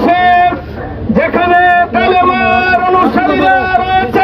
বিশ্বের যেখানে কালেমার অনুসারীরা রয়েছে।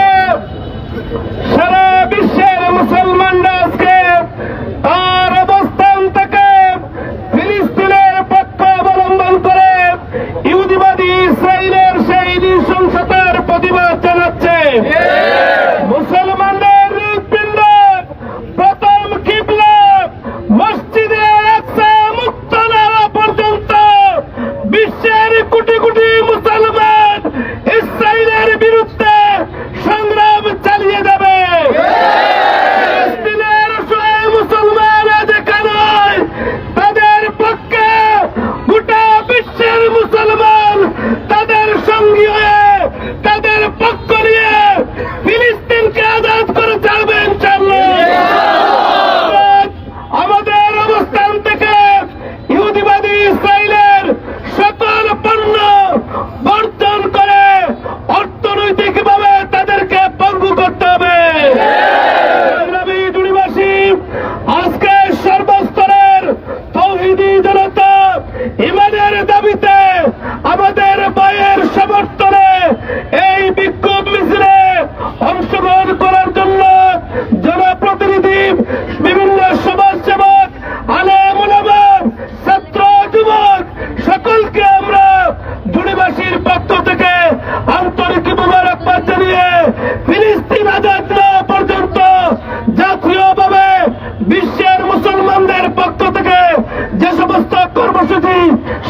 যে সমস্ত কর্মসূচি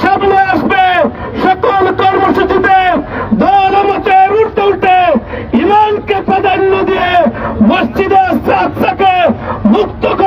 সামনে আসবে, সকল কর্মসূচিতে দল মতের উল্টে উল্টে ইমানকে প্রাধান্য দিয়ে মসজিদের সাতটাকে মুক্ত করে